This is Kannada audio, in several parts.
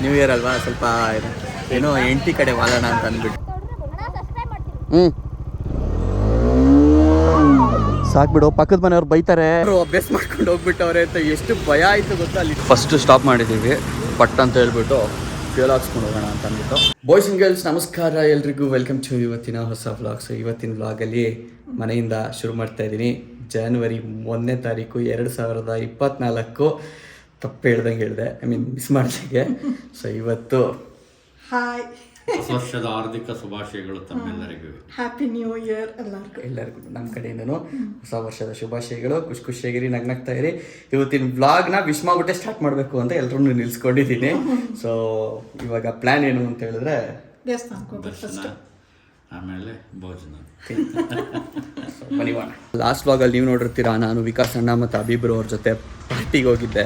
ನ್ಯೂ ಇಯರ್ ಅಲ್ವಾ? ಸ್ವಲ್ಪ ಏನು- ಎಂಟಿ ಕಡೆ ವಾಲೋಣ ಅಂತ ಅಂದ್ಬಿಟ್ಟು. ಹ್ಞೂ ಸಾಕ್ಬಿಡು ಪಕ್ಕದ ಮನೆಯವ್ರು ಬೈತಾರೆ. ಅಭ್ಯಾಸ ಮಾಡ್ಕೊಂಡು ಹೋಗ್ಬಿಟ್ಟವ್ರೆ ಅಂತ ಎಷ್ಟು ಭಯ ಆಯ್ತು ಗೊತ್ತಾ ಅಲ್ಲಿ? ಫಸ್ಟ್ ಸ್ಟಾಪ್ ಮಾಡಿದ್ದೀವಿ ಪಟ್ ಅಂತ ಹೇಳ್ಬಿಟ್ಟು ಫ್ಯೂಲ್ ಹಾಕ್ಸ್ಕೊಂಡು ಹೋಗೋಣ ಅಂತ ಅಂದ್ಬಿಟ್ಟು. ಬಾಯ್ಸ್ ಅಂಡ್ ಗರ್ಲ್ಸ್ ನಮಸ್ಕಾರ ಎಲ್ರಿಗೂ. ವೆಲ್ಕಮ್ ಟು ಇವತ್ತಿನ ಹೊಸ ವ್ಲಾಗ್ಸ್ ಇವತ್ತಿನ ವ್ಲಾಗಲ್ಲಿ ಮನೆಯಿಂದ ಶುರು ಮಾಡ್ತಾ ಇದ್ದೀನಿ. ಜನವರಿ ಒಂದನೇ ತಾರೀಕು ಎರಡು ಸಾವಿರದ ಇಪ್ಪತ್ನಾಲ್ಕು. ತಪ್ಪು ಹೇಳ್ದಂಗೆ ಹೇಳಿದೆ. ಐ ಮೀನ್ ಮಿಸ್ ಮಾಡ್ದಂಗೆ ಸೊ ಇವತ್ತು ಹಾಯ್ ಹೊಸ ವರ್ಷದ ಹಾರ್ದಿಕ ಶುಭಾಶಯಗಳು ತಮ್ಮೆಲ್ಲರಿಗೂ. ಹ್ಯಾಪಿ ನ್ಯೂ ಇಯರ್ ಎಲ್ಲರಿಗೂ. ಎಲ್ಲರಿಗೂ ನಮ್ಮ ಕಡೆಯಿಂದನು ಹೊಸ ವರ್ಷದ ಶುಭಾಶಯಗಳು. ಖುಷಿ ಖುಷಿಯಾಗಿರಿ ನಗ್ನಗ್ತಾ ಇರಿ. ಇವತ್ತಿನ ವ್ಲಾಗ್ನ ವಿಶ್ ಮಾಡ್ಬಿಟ್ಟೆ ಸ್ಟಾರ್ಟ್ ಮಾಡಬೇಕು ಅಂತ ಎಲ್ಲರೂ ನಿಲ್ಸ್ಕೊಂಡಿದ್ದೀನಿ. ಸೊ ಇವಾಗ ಪ್ಲ್ಯಾನ್ ಏನು ಅಂತ ಹೇಳಿದ್ರೆ ದರ್ಶನ ಆಮೇಲೆ ಭೋಜನ. ಮನಿವಾಣ ಲಾಸ್ಟ್ ವ್ಲಾಗಲ್ಲಿ ನೀವು ನೋಡಿರ್ತೀರಾ ನಾನು ವಿಕಾಸ್ ಅಣ್ಣ ಮತ್ತು ಅಭಿಬ್ರು ಅವ್ರ ಜೊತೆ ಪಾರ್ಟಿಗೆ ಹೋಗಿದ್ದೆ.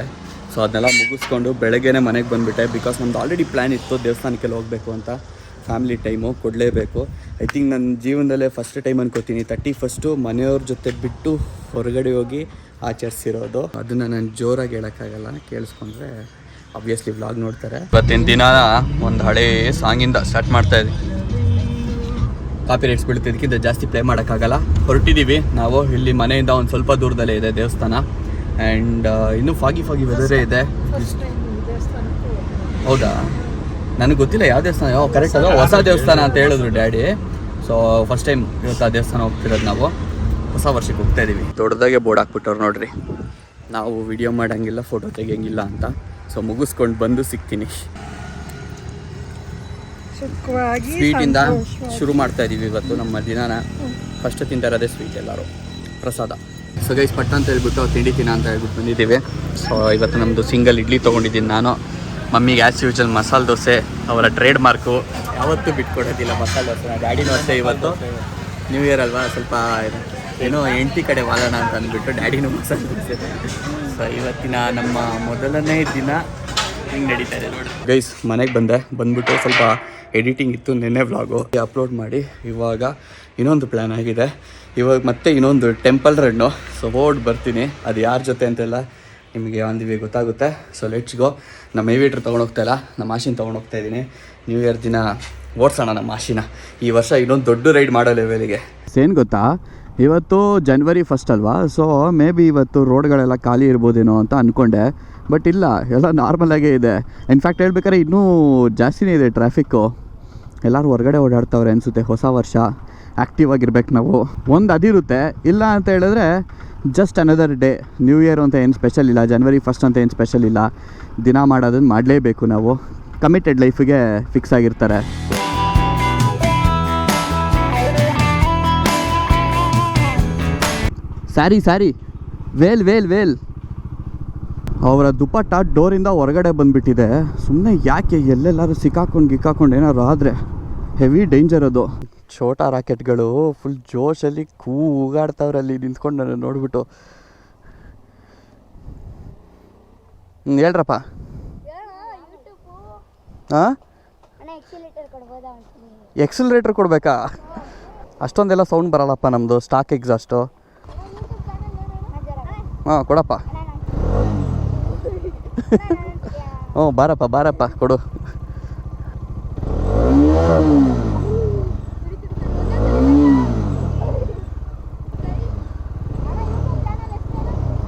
ಸೊ ಅದನ್ನೆಲ್ಲ ಮುಗಿಸ್ಕೊಂಡು ಬೆಳಗ್ಗೆನೇ ಮನೆಗೆ ಬಂದುಬಿಟ್ಟೆ. ಬಿಕಾಸ್ ನಮ್ದು ಆಲ್ರೆಡಿ ಪ್ಲ್ಯಾನ್ ಇತ್ತು ದೇವಸ್ಥಾನಕ್ಕೆಲ್ಲ ಹೋಗಬೇಕು ಅಂತ. ಫ್ಯಾಮಿಲಿ ಟೈಮು ಕೊಡಲೇಬೇಕು. ಐ ಥಿಂಕ್ ನನ್ನ ಜೀವನದಲ್ಲೇ ಫಸ್ಟ್ ಟೈಮ್ ಅನ್ಕೋತೀನಿ. ತರ್ಟಿ ಫಸ್ಟು ಮನೆಯವ್ರ ಜೊತೆ ಬಿಟ್ಟು ಹೊರಗಡೆ ಹೋಗಿ ಆಚರಿಸಿರೋದು. ಅದನ್ನು ನಾನು ಜೋರಾಗಿ ಹೇಳೋಕ್ಕಾಗಲ್ಲ. ಕೇಳಿಸ್ಕೊಂಡ್ರೆ ಅಬ್ವಿಯಸ್ಲಿ ವ್ಲಾಗ್ ನೋಡ್ತಾರೆ. ಇವತ್ತಿನ ದಿನ ಒಂದು ಹಳೆ ಸಾಂಗಿಂದ ಸ್ಟಾರ್ಟ್ ಮಾಡ್ತಾ ಇದ್ದೀನಿ ಕಾಪಿ ರೇಟ್ಸ್ ಇದಕ್ಕಿಂತ ಜಾಸ್ತಿ ಪ್ಲೇ ಮಾಡೋಕ್ಕಾಗಲ್ಲ. ಹೊರಟಿದ್ದೀವಿ ನಾವು ಇಲ್ಲಿ ಮನೆಯಿಂದ ಒಂದು ಸ್ವಲ್ಪ ದೂರದಲ್ಲೇ ಇದೆ ದೇವಸ್ಥಾನ. ಆ್ಯಂಡ್ ಇನ್ನೂ ಫಾಗಿ ಫಾಗಿ ವೆದರೇ ಇದೆ. ಹೌದಾ? ನನಗೆ ಗೊತ್ತಿಲ್ಲ ಯಾವ ದೇವಸ್ಥಾನ ಯಾವ ಕರೆಕ್ಟ್ ಅದ ಹೊಸ ದೇವಸ್ಥಾನ ಅಂತ ಹೇಳಿದ್ರು ಡ್ಯಾಡಿ. ಸೊ ಫಸ್ಟ್ ಟೈಮ್ ಇವತ್ತು ಆ ದೇವಸ್ಥಾನ ಹೋಗ್ತಿರೋದು ನಾವು. ಹೊಸ ವರ್ಷಕ್ಕೆ ಹೋಗ್ತಾ ಇದೀವಿ. ದೊಡ್ಡದಾಗೆ ಬೋರ್ಡ್ ಹಾಕ್ಬಿಟ್ಟವ್ರು ನೋಡ್ರಿ. ನಾವು ವಿಡಿಯೋ ಮಾಡೋಂಗಿಲ್ಲ ಫೋಟೋ ತೆಗಿಯಂಗಿಲ್ಲ ಅಂತ. ಸೊ ಮುಗಿಸ್ಕೊಂಡು ಬಂದು ಸಿಗ್ತೀನಿ. ಸ್ವೀಟಿಂದ ಶುರು ಮಾಡ್ತಾ ಇದೀವಿ ಇವತ್ತು ನಮ್ಮ ದಿನಾನ. ಫಸ್ಟ್ ತಿಂತಾ ಇರೋದೇ ಸ್ವೀಟ್ ಎಲ್ಲರೂ. ಪ್ರಸಾದ. ಸೊ ಗೈಸ್ ಪಟ್ಟ ಅಂತ ಹೇಳ್ಬಿಟ್ಟು ತಿಂಡಿ ತಿನ್ನ ಅಂತ ಹೇಳ್ಬಿಟ್ಟು ಬಂದಿದ್ದೀವಿ. ಸೊ ಇವತ್ತು ನಮ್ಮದು ಸಿಂಗಲ್ ಇಡ್ಲಿ ತೊಗೊಂಡಿದ್ದೀನಿ ನಾನು. ಮಮ್ಮಿಗೆ ಆ್ಯಸ್ ಯೂಶಲ್ ಮಸಾಲೆ ದೋಸೆ, ಅವರ ಟ್ರೇಡ್ ಮಾರ್ಕು ಯಾವತ್ತೂ ಬಿಟ್ಕೊಡೋದಿಲ್ಲ ಮಸಾಲೆ ದೋಸೆ ಡ್ಯಾಡಿನೂ ದೋಸೆ ಇವತ್ತು. ನ್ಯೂ ಇಯರ್ ಅಲ್ವಾ, ಸ್ವಲ್ಪ ಏನು- ಏನೋ ಎಂಟಿ ಕಡೆ ವಾಲೋಣ ಅಂತ ಅಂದ್ಬಿಟ್ಟು ಡ್ಯಾಡಿನೂ ಮಸಾಲೆ ದೋಸೆ. ಸೊ ಇವತ್ತಿನ ನಮ್ಮ ಮೊದಲನೇ ದಿನ ಹಿಂಗೆ ನಡೀತಾ ಇದೆ ನೋಡಿ. ಗೈಸ್ ಮನೆಗೆ ಬಂದೆ. ಬಂದ್ಬಿಟ್ಟು ಸ್ವಲ್ಪ ಎಡಿಟಿಂಗ್ ಇತ್ತು, ನಿನ್ನೆ ವ್ಲಾಗು ಅಪ್ಲೋಡ್ ಮಾಡಿ ಇವಾಗ ಇನ್ನೊಂದು ಪ್ಲ್ಯಾನ್ ಆಗಿದೆ. ಇವಾಗ ಮತ್ತೆ ಇನ್ನೊಂದು ಟೆಂಪಲ್ ರಣ್ಣು ಸೊ ಓಡ್ ಬರ್ತೀನಿ. ಅದು ಯಾರ ಜೊತೆ ಅಂತೆಲ್ಲ ನಿಮಗೆ ಒಂದಿವೆ ಗೊತ್ತಾಗುತ್ತೆ. ಸೊ ಲೆಟ್ಸ್ ಗೋ ನಮ್ಮ ಏವಿಟ್ರ್ ತೊಗೊಂಡೋಗ್ತಾ ಇಲ್ಲ. ನಮ್ಮ ಮಾಶಿನ ತೊಗೊಂಡೋಗ್ತಾ ಇದ್ದೀನಿ ನ್ಯೂ ಇಯರ್ ದಿನ ಓಡಿಸೋಣ ನಮ್ಮ ಮಾಷಿನ ಈ ವರ್ಷ ಇನ್ನೊಂದು ದೊಡ್ಡ ರೈಡ್ ಮಾಡೋ ಲೆವೆಲಿಗೆ ಏನು ಗೊತ್ತಾ? ಇವತ್ತು ಜನ್ವರಿ ಫಸ್ಟ್ ಅಲ್ವಾ? ಸೊ ಮೇ ಬಿ ಇವತ್ತು ರೋಡ್ಗಳೆಲ್ಲ ಖಾಲಿ ಇರ್ಬೋದೇನೋ ಅಂತ ಅಂದ್ಕೊಂಡೆ ಬಟ್ ಇಲ್ಲ, ಎಲ್ಲ ನಾರ್ಮಲಾಗೇ ಇದೆ. ಇನ್ಫ್ಯಾಕ್ಟ್ ಹೇಳ್ಬೇಕಾದ್ರೆ ಇನ್ನೂ ಜಾಸ್ತಿನೇ ಇದೆ ಟ್ರಾಫಿಕ್ಕು ಎಲ್ಲರೂ ಹೊರಗಡೆ ಓಡಾಡ್ತವ್ರೆ ಅನಿಸುತ್ತೆ ಹೊಸ ವರ್ಷ. ಆ್ಯಕ್ಟಿವ್ ಆಗಿರ್ಬೇಕು ನಾವು. ಒಂದು ಅದಿರುತ್ತೆ ಇಲ್ಲ ಅಂತ ಹೇಳಿದ್ರೆ just another day new year ಅಂತ ಏನು ಸ್ಪೆಷಲ್ ಇಲ್ಲ ಜನ್ವರಿ ಫಸ್ಟ್ ಅಂತ ಏನು ಸ್ಪೆಷಲ್ ಇಲ್ಲ. ದಿನ ಮಾಡೋದನ್ನು ಮಾಡಲೇಬೇಕು ನಾವು. ಕಮಿಟೆಡ್ ಲೈಫಿಗೆ ಫಿಕ್ಸ್ ಆಗಿರ್ತಾರೆ. Sari sari veil veil veil ಅವರ ದುಪ್ಪಟ್ಟ ಡೋರಿಂದ ಹೊರಗಡೆ ಬಂದುಬಿಟ್ಟಿದೆ. ಸುಮ್ಮನೆ ಯಾಕೆ ಎಲ್ಲೆಲ್ಲರೂ ಸಿಕ್ಕಾಕೊಂಡು, ಗಿಕ್ಕಾಕೊಂಡು ಏನಾದ್ರು ಆದರೆ ಹೆವಿ ಡೇಂಜರ್ ಅದು. ಛೋಟಾ ರಾಕೆಟ್ಗಳು ಫುಲ್ ಜೋಶಲ್ಲಿ ಕೂಗಾಡ್ತಾವ್ರೆ ಅಲ್ಲಿ ನಿಂತ್ಕೊಂಡು ನಾನು ನೋಡ್ಬಿಟ್ಟು. ಹೇಳ್ರಪ್ಪ. ಹಾಂ ಎಕ್ಸಿಲರೇಟರ್ ಕೊಡಬೇಕಾ? ಅಷ್ಟೊಂದೆಲ್ಲ ಸೌಂಡ್ ಬರಲ್ಲಪ್ಪ ನಮ್ಮದು ಸ್ಟಾಕ್ ಎಕ್ಸಾಸ್ಟು ಹಾಂ, ಕೊಡಪ್ಪ. ಹ್ಞೂ ಬಾರಪ್ಪ ಬಾರಪ್ಪ, ಕೊಡು.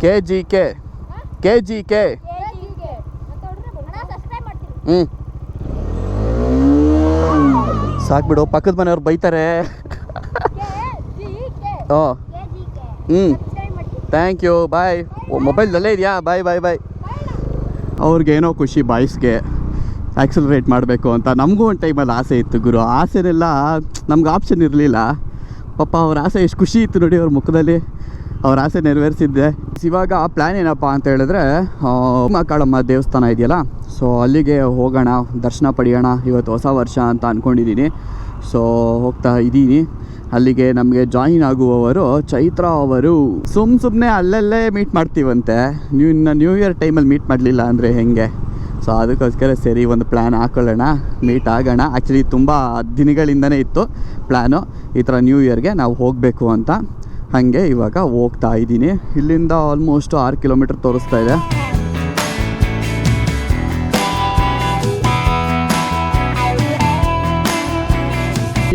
K G K K G K ಹ್ಞೂ ಸಾಕ್ಬಿಡು ಪಕ್ಕದ ಮನೆಯವ್ರು ಬೈತಾರೆ. ಓ ಹ್ಞೂ ಥ್ಯಾಂಕ್ ಯು ಬಾಯ್ ಮೊಬೈಲ್ದಲ್ಲೇ ಇದೆಯಾ? ಬಾಯ್ ಬಾಯ್ ಬಾಯ್ ಅವ್ರಿಗೇನೋ ಖುಷಿ ಬಾಯ್ಸ್ಗೆ ಆ್ಯಕ್ಸಲ್ರೇಟ್ ಮಾಡಬೇಕು ಅಂತ. ನಮಗೂ ಒಂದು ಟೈಮಲ್ಲಿ ಆಸೆ ಇತ್ತು ಗುರು. ಆಸೆನೆಲ್ಲ ನಮ್ಗೆ ಆಪ್ಷನ್ ಇರಲಿಲ್ಲ. ಪಾಪ ಅವ್ರ ಆಸೆ ಎಷ್ಟು ಖುಷಿ ಇತ್ತು ನೋಡಿ ಅವ್ರ ಮುಖದಲ್ಲಿ. ಅವ್ರ ಆಸೆ ನೆರವೇರಿಸಿದ್ದೆ. ಇವಾಗ ಪ್ಲ್ಯಾನ್ ಏನಪ್ಪ ಅಂತ ಹೇಳಿದ್ರೆ ಮಕ್ಕಳಮ್ಮ ದೇವಸ್ಥಾನ ಇದೆಯಲ್ಲ ಸೊ ಅಲ್ಲಿಗೆ ಹೋಗೋಣ, ದರ್ಶನ ಪಡೆಯೋಣ, ಇವತ್ತು ಹೊಸ ವರ್ಷ ಅಂತ ಅಂದ್ಕೊಂಡಿದ್ದೀನಿ ಸೊ ಹೋಗ್ತಾ ಇದ್ದೀನಿ ಅಲ್ಲಿಗೆ ನಮಗೆ ಜಾಯಿನ್ ಆಗುವವರು ಚೈತ್ರ ಅವರು. ಸುಮ್ ಸುಮ್ಮನೆ ಅಲ್ಲಲ್ಲೇ ಮೀಟ್ ಮಾಡ್ತೀವಂತೆ. ನೀವು ಇನ್ನು ನ್ಯೂ ಇಯರ್ ಟೈಮಲ್ಲಿ ಮೀಟ್ ಮಾಡಲಿಲ್ಲ ಅಂದರೆ ಹೆಂಗೆ? ಸೊ ಅದಕ್ಕೋಸ್ಕರ ಸರಿ, ಒಂದು ಪ್ಲ್ಯಾನ್ ಹಾಕೊಳ್ಳೋಣ ಮೀಟ್ ಆಗೋಣ. ಆ್ಯಕ್ಚುಲಿ ತುಂಬ ದಿನಗಳಿಂದನೇ ಇತ್ತು ಪ್ಲ್ಯಾನು ಈ ಥರ ನ್ಯೂ ಇಯರ್ಗೆ ನಾವು ಹೋಗಬೇಕು ಅಂತ. ಹಾಗೆ ಇವಾಗ ಹೋಗ್ತಾ ಇದ್ದೀನಿ. ಇಲ್ಲಿಂದ ಆಲ್ಮೋಸ್ಟ್ ಆರು ಕಿಲೋಮೀಟರ್ ತೋರಿಸ್ತಾ ಇದೆ.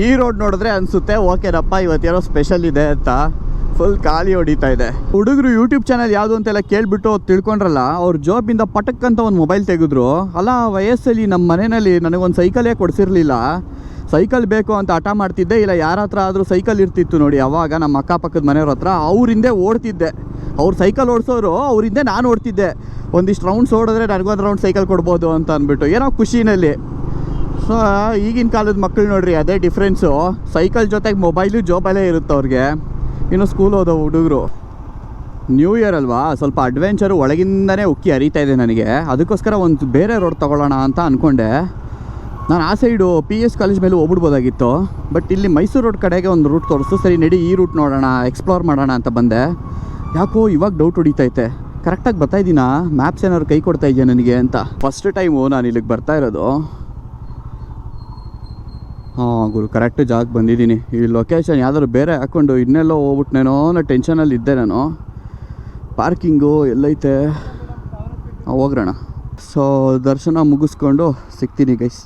ಈ ರೋಡ್ ನೋಡಿದ್ರೆ ಅನಿಸುತ್ತೆ ಇವತ್ತು ಇವತ್ತೇನೋ ಸ್ಪೆಷಲ್ ಇದೆ ಅಂತ. ಫುಲ್ ಖಾಲಿ ಹೊಡಿತಾ ಇದೆ. ಹುಡುಗರು ಯೂಟ್ಯೂಬ್ ಚಾನಲ್ ಯಾವುದು ಅಂತೆಲ್ಲ ಕೇಳಿಬಿಟ್ಟು ತಿಳ್ಕೊಂಡ್ರಲ್ಲ, ಅವ್ರ ಜಾಬಿಂದ ಪಟಕ್ಕಂತ ಒಂದು ಮೊಬೈಲ್ ತೆಗೆದ್ರು. ಅಲ್ಲ ವಯಸ್ಸಲ್ಲಿ ನಮ್ಮ ಮನೆಯಲ್ಲಿ ನನಗೊಂದು ಸೈಕಲೇ ಕೊಡಿಸಿರ್ಲಿಲ್ಲ. ಸೈಕಲ್ ಬೇಕು ಅಂತ ಹಠ ಮಾಡ್ತಿದ್ದೆ. ಇಲ್ಲ, ಯಾರ ಹತ್ರ ಆದರೂ ಸೈಕಲ್ ಇರ್ತಿತ್ತು ನೋಡಿ, ಅವಾಗ ನಮ್ಮ ಅಕ್ಕಪಕ್ಕದ ಮನೆಯವ್ರ ಹತ್ರ ಅವ್ರಿಂದೆ ಓಡ್ತಿದ್ದೆ. ಅವ್ರು ಸೈಕಲ್ ಓಡಿಸೋರು ಅವರಿಂದೆ ನಾನು ಓಡ್ತಿದ್ದೆ. ಒಂದಿಷ್ಟು ರೌಂಡ್ಸ್ ಓಡಿದ್ರೆ ನನಗೊಂದು ರೌಂಡ್ ಸೈಕಲ್ ಕೊಡ್ಬೋದು ಅಂತ ಅಂದ್ಬಿಟ್ಟು, ಏನೋ ಖುಷಿನಲ್ಲಿ. ಸೊ ಈಗಿನ ಕಾಲದ ಮಕ್ಕಳು ನೋಡ್ರಿ, ಅದೇ ಡಿಫ್ರೆನ್ಸು ಸೈಕಲ್ ಜೊತೆಗೆ ಮೊಬೈಲು ಜೋಬಲೇ ಇರುತ್ತೆ ಅವ್ರಿಗೆ. ಇನ್ನು ಸ್ಕೂಲ್ ಓದೋ ಹುಡುಗರು. ನ್ಯೂ ಇಯರ್ ಅಲ್ವಾ? ಸ್ವಲ್ಪ ಅಡ್ವೆಂಚರು ಒಳಗಿಂದನೇ ಉಕ್ಕಿ ಹರಿತಾ ಇದೆ ನನಗೆ. ಅದಕ್ಕೋಸ್ಕರ ಒಂದು ಬೇರೆ ರೋಡ್ ತೊಗೊಳ್ಳೋಣ ಅಂತ ಅಂದ್ಕೊಂಡೆ ನಾನು ಆ ಸೈಡು ಪಿ ಎಸ್ ಕಾಲೇಜ್ ಮೇಲೆ ಹೋಗ್ಬಿಡ್ಬೋದಾಗಿತ್ತು. ಬಟ್ ಇಲ್ಲಿ ಮೈಸೂರು ರೋಡ್ ಕಡೆಗೆ ಒಂದು ರೂಟ್ ತೋರಿಸ್ತು. ಸರಿ, ನಡಿ ಈ ರೂಟ್ ನೋಡೋಣ ಎಕ್ಸ್ಪ್ಲೋರ್ ಮಾಡೋಣ ಅಂತ ಬಂದೆ. ಯಾಕೋ ಇವಾಗ ಡೌಟ್ ಹೊಡಿತೈತೆ ಕರೆಕ್ಟಾಗಿ ಬರ್ತಾ ಇದ್ದೀನಾ ಮ್ಯಾಪ್ಸ್ ಏನಾದ್ರು ಕೈ ಕೊಡ್ತಾ ಇದೆಯಾ ನನಗೆ ಅಂತ. ಫಸ್ಟ್ ಟೈಮು ನಾನು ಇಲ್ಲಿಗೆ ಬರ್ತಾ ಇರೋದು. ಹಾಂ, ಗುರು ಕರೆಕ್ಟ್ ಜಾಗಕ್ಕೆ ಬಂದಿದ್ದೀನಿ. ಈ ಲೊಕೇಶನ್ ಯಾವ್ದಾದ್ರು ಬೇರೆ ಹಾಕ್ಕೊಂಡು ಇನ್ನೆಲ್ಲೋ ಹೋಗ್ಬಿಟ್ನೇನೋ ಅನ್ನೋ ಟೆನ್ಷನಲ್ಲಿ ಇದ್ದೆ ನಾನು. ಪಾರ್ಕಿಂಗು ಎಲ್ಲೈತೆ. ಹೋಗ್ರೋಣ. ಸೊ ದರ್ಶನ ಮುಗಿಸ್ಕೊಂಡು ಸಿಗ್ತೀನಿ ಗೈಸ್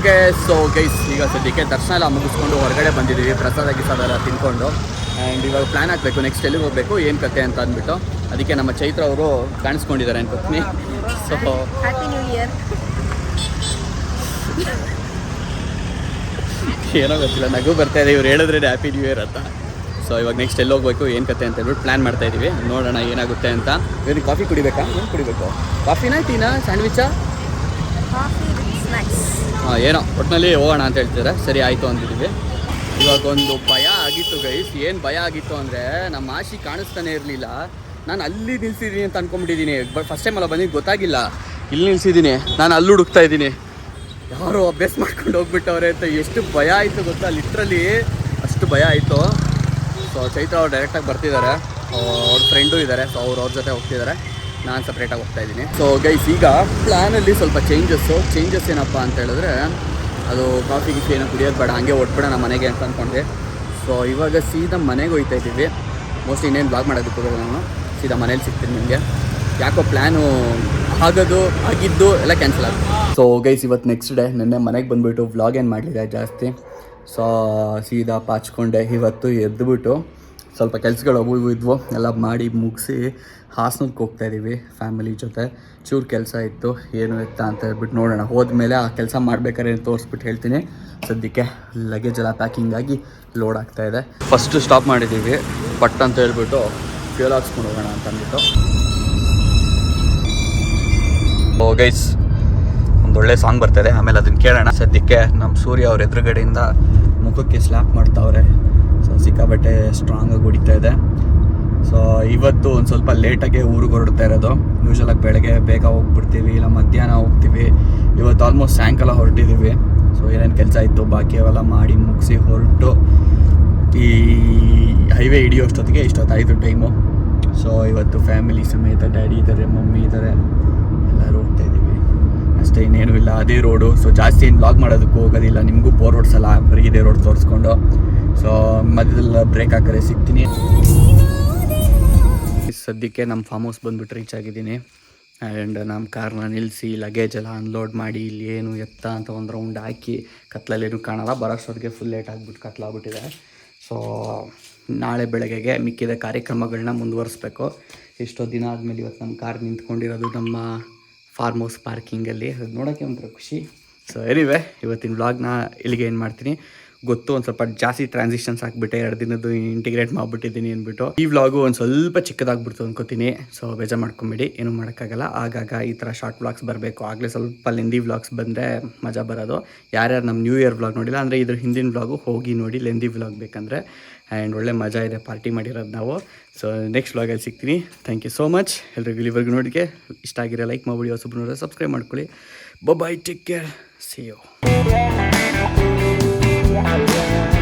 ಓಕೆ ಸೊ ಗೈಸ್ ಈಗ ಸದ್ಯಕ್ಕೆ ದರ್ಶನ ಎಲ್ಲ ಮುಗಿಸ್ಕೊಂಡು ಹೊರಗಡೆ ಬಂದಿದ್ದೀವಿ. ಪ್ರಸಾದ ಗಿಸಾದ ಎಲ್ಲ ತಿನ್ಕೊಂಡು. ಆ್ಯಂಡ್ ಇವಾಗ ಪ್ಲ್ಯಾನ್ ಆಗಬೇಕು ನೆಕ್ಸ್ಟ್ ಎಲ್ಲಿಗೆ ಹೋಗಬೇಕು ಏನು ಕತೆ ಅಂತ ಅಂದ್ಬಿಟ್ಟು. ಅದಕ್ಕೆ ನಮ್ಮ ಚೈತ್ರ ಅವರು ಕಾಣಿಸ್ಕೊಂಡಿದ್ದಾರೆ ಅನ್ಕೋತೀನಿ ಸೊ ಹ್ಯಾಪಿ ನ್ಯೂ ಇಯರ್ ಏನೋ ಗೊತ್ತಿಲ್ಲ ನಗು ಬರ್ತಾ ಇದೆ ಇವ್ರು ಹೇಳಿದ್ರೆ ಹ್ಯಾಪಿ ನ್ಯೂ ಇಯರ್ ಅಂತ. ಸೊ ಇವಾಗ ನೆಕ್ಸ್ಟ್ ಎಲ್ಲಿ ಹೋಗಬೇಕು ಏನು ಕತೆ ಅಂತ ಹೇಳ್ಬಿಟ್ಟು ಪ್ಲ್ಯಾನ್ ಮಾಡ್ತಾ ಇದ್ದೀವಿ ನೋಡೋಣ ಏನಾಗುತ್ತೆ ಅಂತ. ಇವ್ರಿಗೆ ಕಾಫಿ ಕುಡಿಬೇಕಾ? ಏನು ಕುಡಿಬೇಕು? ಕಾಫಿನಾ ಟೀನಾ ಸ್ಯಾಂಡ್ವಿಚಾ ಏನೋ ಒಟ್ಟಿನಲ್ಲಿ ಹೋಗೋಣ ಅಂತ ಹೇಳ್ತಿದ್ದಾರೆ ಸರಿ, ಆಯಿತು ಅಂತಿದ್ದೀವಿ ಇವಾಗ ಒಂದು ಭಯ ಆಗಿತ್ತು ಗೈಸ್ ಏನು ಭಯ ಆಗಿತ್ತು ಅಂದರೆ ನಮ್ಮ ಆಶಿ ಕಾಣಿಸ್ತಾನೆ ಇರಲಿಲ್ಲ. ನಾನು ಅಲ್ಲಿ ನಿಲ್ಸಿದ್ದೀನಿ ಅಂತ ಅನ್ಕೊಂಬಿಟ್ಟಿದ್ದೀನಿ ಬಟ್ ಫಸ್ಟ್ ಟೈಮ್ ಅಲ್ಲ ಬಂದಿದ್ದು, ಗೊತ್ತಾಗಿಲ್ಲ. ಇಲ್ಲಿ ನಿಲ್ಸಿದ್ದೀನಿ. ನಾನು ಅಲ್ಲಿ ಹುಡುಕ್ತಾ ಇದ್ದೀನಿ. ಯಾರೋ ಅಭ್ಯಾಸ ಮಾಡ್ಕೊಂಡು ಹೋಗ್ಬಿಟ್ಟವ್ರೆ ಅಂತ ಎಷ್ಟು ಭಯ ಆಯಿತು ಗೊತ್ತಾ? ಲಿಟ್ರಲಿ ಅಷ್ಟು ಭಯ ಆಯಿತು. ಸೊ ಚೈತ್ರ ಅವ್ರು ಡೈರೆಕ್ಟಾಗಿ ಬರ್ತಿದ್ದಾರೆ. ಅವ್ರ ಫ್ರೆಂಡು ಇದ್ದಾರೆ ಸೊ ಅವ್ರು ಅವ್ರ ಜೊತೆ ಹೋಗ್ತಿದ್ದಾರೆ. ನಾನು ಸಪ್ರೇಟಾಗಿ ಹೋಗ್ತಾ ಇದ್ದೀನಿ. ಸೊ ಗೈಸ್ ಈಗ ಪ್ಲ್ಯಾನಲ್ಲಿ ಸ್ವಲ್ಪ ಚೇಂಜಸ್ಸು ಚೇಂಜಸ್ ಏನಪ್ಪ ಅಂತ ಹೇಳಿದ್ರೆ, ಅದು ಕಾಫಿ ಗಿಫಿ ಏನೋ ಕುಡಿಯೋದು ಬೇಡ, ಹಂಗೆ ನಮ್ಮ ಮನೆಗೆ ಅಂತ ಅಂದ್ಕೊಂಡೆ ಸೊ ಇವಾಗ ಸೀದಾ ಮನೆಗೆ ಹೋಗ್ತಾ ಇದ್ದೀವಿ. ಮೋಸ್ಟ್ಲಿ ಇನ್ನೇನು ಬ್ಲಾಗ್ ಮಾಡೋದಕ್ಕೆ ಹೋಗೋದು ನಾನು. ಸೀದಾ ಮನೇಲಿ ಸಿಗ್ತೀನಿ ನಿಮಗೆ. ಯಾಕೋ ಪ್ಲ್ಯಾನು ಆಗೋದು, ಆಗಿದ್ದು ಎಲ್ಲ ಕ್ಯಾನ್ಸಲ್ ಆಗುತ್ತೆ ಸೊ ಗೈಸ್ ಇವತ್ತು ನೆಕ್ಸ್ಟ್ ಡೇ ನಿನ್ನೆ ಮನೆಗೆ ಬಂದುಬಿಟ್ಟು ವ್ಲಾಗ್ ಏನು ಮಾಡಲಿಲ್ಲ ಜಾಸ್ತಿ? ಸೊ ಸೀದಾ ಪಾಚ್ಕೊಂಡೆ. ಇವತ್ತು ಎದ್ದುಬಿಟ್ಟು ಸ್ವಲ್ಪ ಕೆಲಸಗಳು ಅವು ಇದ್ವು, ಎಲ್ಲ ಮಾಡಿ ಮುಗಿಸಿ ಹಾಸನಕ್ಕೆ ಹೋಗ್ತಾ ಇದ್ದೀವಿ ಫ್ಯಾಮಿಲಿ ಜೊತೆ. ಚೂರು ಕೆಲಸ ಇತ್ತು, ಏನು ಇತ್ತ ಅಂತ ಹೇಳ್ಬಿಟ್ಟು ನೋಡೋಣ. ಹೋದ್ಮೇಲೆ ಆ ಕೆಲಸ ಮಾಡ್ಬೇಕಾದ್ರೆ ತೋರಿಸ್ಬಿಟ್ಟು ಹೇಳ್ತೀನಿ. ಸದ್ಯಕ್ಕೆ ಲಗೇಜ್ ಎಲ್ಲ ಪ್ಯಾಕಿಂಗ್ ಆಗಿ ಲೋಡ್ ಆಗ್ತಾ ಇದೆ. ಫಸ್ಟ್ ಸ್ಟಾಪ್ ಮಾಡಿದ್ದೀವಿ ಪಟ್ ಅಂತ ಹೇಳ್ಬಿಟ್ಟು ಫ್ಯೂಲ್ ಹಾಕ್ಸ್ಕೊಂಡು ಹೋಗೋಣ ಅಂತ ಅಂದ್ಬಿಟ್ಟು. ಗೈಸ್ ಒಂದೊಳ್ಳೆ ಸಾಂಗ್ ಬರ್ತಾಯಿದೆ ಆಮೇಲೆ ಅದನ್ನ ಕೇಳೋಣ. ಸದ್ಯಕ್ಕೆ ನಮ್ಮ ಸೂರ್ಯ ಅವ್ರ ಎದುರುಗಡೆಯಿಂದ ಮುಖಕ್ಕೆ ಸ್ಲ್ಯಾಪ್ ಮಾಡ್ತಾವ್ರೆ. ಸಿಕ್ಕಾಬಟ್ಟೆ ಸ್ಟ್ರಾಂಗ್ ಆಗಿ ಹೊಡಿತಾ ಇದೆ. ಸೊ ಇವತ್ತು ಒಂದು ಸ್ವಲ್ಪ ಲೇಟಾಗೆ ಊರಿಗೆ ಹೊರಡ್ತಾ ಇರೋದು. ಯೂಶಲಾಗಿ ಬೆಳಗ್ಗೆ ಬೇಗ ಹೋಗ್ಬಿಡ್ತೀವಿ, ಇಲ್ಲ ಮಧ್ಯಾಹ್ನ ಹೋಗ್ತೀವಿ. ಇವತ್ತು ಆಲ್ಮೋಸ್ಟ್ ಸಾಯಂಕಾಲ ಹೊರಟಿದ್ದೀವಿ ಸೊ ಏನೇನು ಕೆಲಸ ಇತ್ತು ಬಾಕಿ ಅವೆಲ್ಲ ಮಾಡಿ ಮುಗಿಸಿ ಹೊರಟು ಈ ಹೈವೇ ಹಿಡಿಯೋಷ್ಟೊತ್ತಿಗೆ ಇಷ್ಟೊತ್ತಾಯಿತು ಟೈಮು ಸೊ ಇವತ್ತು ಫ್ಯಾಮಿಲಿ ಸಮೇತ ಡ್ಯಾಡಿ ಇದ್ದಾರೆ ಮಮ್ಮಿ ಇದ್ದಾರೆ ಎಲ್ಲರೂ ಹೋಗ್ತಾ ಇದ್ದೀವಿ. ಅಷ್ಟೇ, ಇನ್ನೇನು ಇಲ್ಲ, ಅದೇ ರೋಡು ಸೊ ಜಾಸ್ತಿ ಏನು ಬ್ಲಾಗ್ ಮಾಡೋದಕ್ಕೂ ಹೋಗೋದಿಲ್ಲ. ನಿಮಗೂ ಬೋರ್ ಹೊಡ್ಸಲ್ಲ, ಬರೀ ಇದೇ ರೋಡ್ ತೋರಿಸ್ಕೊಂಡು. ಸೊ ಮಧ್ಯದಲ್ಲ ಬ್ರೇಕ್ ಹಾಕಿದ್ರೆ ಸಿಗ್ತೀನಿ. ಸದ್ಯಕ್ಕೆ ನಮ್ಮ ಫಾರ್ಮ್ ಹೌಸ್ ಬಂದುಬಿಟ್ಟು ರೀಚ್ ಆಗಿದ್ದೀನಿ. ಆ್ಯಂಡ್ ನಮ್ಮ ಕಾರ್ನ ನಿಲ್ಲಿಸಿ ಲಗೇಜ್ ಎಲ್ಲ ಅನ್ಲೋಡ್ ಮಾಡಿ, ಇಲ್ಲಿ ಏನು ಎತ್ತ ಅಂತ ಒಂದು ರೌಂಡ್ ಹಾಕಿ ಕತ್ಲಲ್ಲೇನು ಕಾಣಲ್ಲ. ಬರೋಷ್ಟೊತ್ತಿಗೆ ಫುಲ್ ಲೇಟ್ ಆಗಿಬಿಟ್ಟು ಕತ್ಲಾಗ್ಬಿಟ್ಟಿದೆ ಸೊ ನಾಳೆ ಬೆಳಗ್ಗೆಗೆ ಮಿಕ್ಕಿದ ಕಾರ್ಯಕ್ರಮಗಳನ್ನ ಮುಂದುವರಿಸ್ಬೇಕು. ಎಷ್ಟೋ ದಿನ ಆದಮೇಲೆ ಇವತ್ತು ನಮ್ಮ ಕಾರ್ ನಿಂತ್ಕೊಂಡಿರೋದು ನಮ್ಮ ಫಾರ್ಮ್ ಹೌಸ್ ಪಾರ್ಕಿಂಗಲ್ಲಿ ಅದು ನೋಡೋಕ್ಕೆ ಒಂಥರ ಖುಷಿ. ಸೊ ಎನಿವೆ ಇವತ್ತಿನ ವ್ಲಾಗ್ನ ಇಲ್ಲಿಗೆ ಏನು ಮಾಡ್ತೀನಿ. ಗೊತ್ತು, ಒಂದು ಸ್ವಲ್ಪ ಜಾಸ್ತಿ ಟ್ರಾನ್ಸಿಷನ್ಸ್ ಹಾಕ್ಬಿಟ್ಟೆ ಎರಡು ದಿನದ್ದು ಇಂಟಿಗ್ರೇಟ್ ಮಾಡ್ಬಿಟ್ಟಿದ್ದೀನಿ ಅಂದ್ಬಿಟ್ಟು. ಈ ವ್ಲಾಗು ಒಂದು ಸ್ವಲ್ಪ ಚಿಕ್ಕದಾಗ್ಬಿಡ್ತು ಅನ್ಕೋತೀನಿ. ಸೊ ಬೇಜಾರು ಮಾಡ್ಕೊಂಬಿಡಿ, ಏನೂ ಮಾಡೋಕ್ಕಾಗಲ್ಲ. ಆಗಾಗ ಈ ಥರ ಶಾರ್ಟ್ ವ್ಲಾಗ್ಸ್ ಬರಬೇಕು. ಆಗಲೇ ಸ್ವಲ್ಪ ಲೆಂದಿ ವ್ಲಾಗ್ಸ್ ಬಂದರೆ ಮಜಾ ಬರೋದು. ಯಾರ್ಯಾರು ನಮ್ಮ ನ್ಯೂ ಇಯರ್ ವ್ಲಾಗ್ ನೋಡಿಲ್ಲ, ಅಂದರೆ ಇದ್ರ ಹಿಂದಿನ ವ್ಲಾಗು ಹೋಗಿ ನೋಡಿ ಲೆಂದಿ ವ್ಲಾಗ್ ಬೇಕಂದರೆ. ಆ್ಯಂಡ್ ಒಳ್ಳೆ ಮಜಾ ಇದೆ ಪಾರ್ಟಿ ಮಾಡಿರೋದು ನಾವು. ಸೊ ನೆಕ್ಸ್ಟ್ ವ್ಲಾಗಲ್ಲಿ ಸಿಗ್ತೀನಿ. ಥ್ಯಾಂಕ್ ಯು ಸೋ ಮಚ್ ಎಲ್ರಿಗೂ ಇಲ್ಲಿವರೆಗೂ ನೋಡಿಕೆ. ಇಷ್ಟ ಆಗಿರೋ ಲೈಕ್ ಮಾಡಿಬಿಡಿ ಹೊಸಬ್ರು ನೋಡಿದ್ರೆ ಸಬ್ಸ್ಕ್ರೈಬ್ ಮಾಡ್ಕೊಳ್ಳಿ. Bye take care see you I love you.